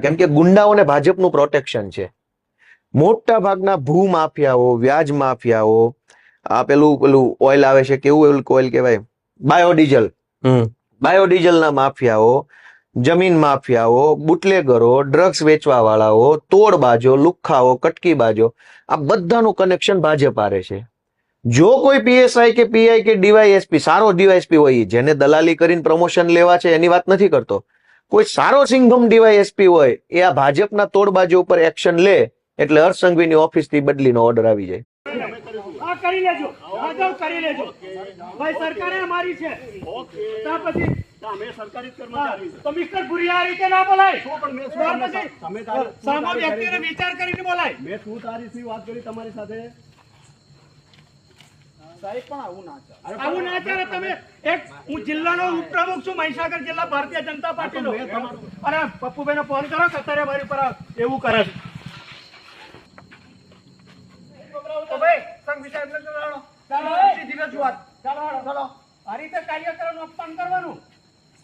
કેમ કે ગુંડાઓને ભાજપનું પ્રોટેક્શન છે. મોટા ભાગના ભૂ માફિયાઓ વ્યાજ માફિયાઓ આ પેલું પેલું ઓઇલ આવે છે કેવું એવું ઓઇલ કહેવાય? બાયોડીઝલ બાયોડીઝલના માફિયાઓ જમીન માફિયાઓ બુટલેગરો ડ્રગ્સ વેચવા વાળાઓ તોડબાજો લુખ્ખાઓ કટકીબાજો આ બધાનું કનેક્શન ભાજપ આરે છે. જો કોઈ પીએસઆઈ કે પીઆઈ કે ડીવાયએસપી સારો ડીવાયએસપી હોય જેને દલાલી કરીને પ્રમોશન લેવા છે એની વાત નથી કરતો. કોઈ સારો સિંઘમ ડીવાયએસપી હોય એ આ ભાજપના તોડબાજુ ઉપર એક્શન લે એટલે હર્ષ સંઘવીની ઓફિસથી બદલીનો ઓર્ડર આવી જાય. કરી લેજો. આ કરી લેજો. ભાઈ સરકારે અમારી છે. ત્યાર પછી અમે સરકારી કર્મચારી તો મિસ્ટર ગુરિયા આ રીતે ના બોલાય. તો પણ મેં શું ત્યાર તમને પછી તમે તારી- વ્યક્તિને વિચાર કરીને બોલાય. મેં શું તારીફની વાત કરી તમારી સાથે? સાહેબ પણ આવું ના ચાલે. આવું ના ચાલે તમે એક હું જિલ્લાનો ઉપપ્રમુખ છું મહીસાગર જિલ્લા ભારતીય જનતા પાર્ટીનો. મેં તમારું- અને પપ્પુભાઈને ફોન કરો અત્યારે મારી પર એવું કરે છે. આ રીતે કાર્યકરોનું અપમાન કરવાનું?